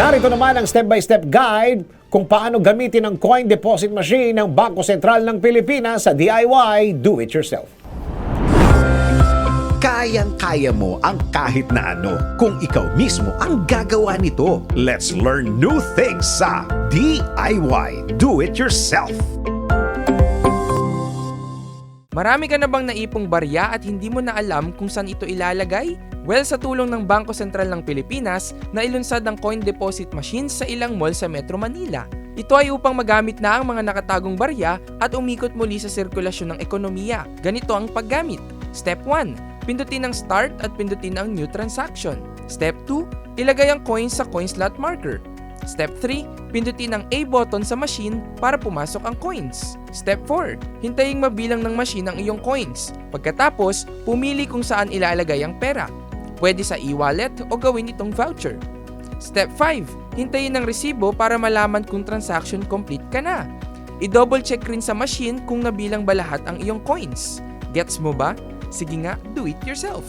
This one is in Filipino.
Narito naman ang step-by-step guide kung paano gamitin ang coin deposit machine ng Bangko Sentral ng Pilipinas sa DIY Do-It-Yourself. Kayang-kaya mo ang kahit na ano kung ikaw mismo ang gagawa nito. Let's learn new things sa DIY Do It Yourself. Marami ka na bang naipong barya at hindi mo na alam kung saan ito ilalagay? Well, sa tulong ng Bangko Sentral ng Pilipinas, nailunsad ang coin deposit machines sa ilang mall sa Metro Manila. Ito ay upang magamit na ang mga nakatagong barya at umikot muli sa sirkulasyon ng ekonomiya. Ganito ang paggamit. Step 1. Pindutin ang start at pindutin ang new transaction. Step 2. Ilagay ang coins sa coin slot marker. Step 3, pindutin ang A button sa machine para pumasok ang coins. Step 4, hintayin mabilang ng machine ang iyong coins. Pagkatapos, pumili kung saan ilalagay ang pera. Pwede sa e-wallet o gawin itong voucher. Step 5, hintayin ang resibo para malaman kung transaction complete ka na. I-double check rin sa machine kung nabilang ba lahat ang iyong coins. Gets mo ba? Sige nga, do it yourself.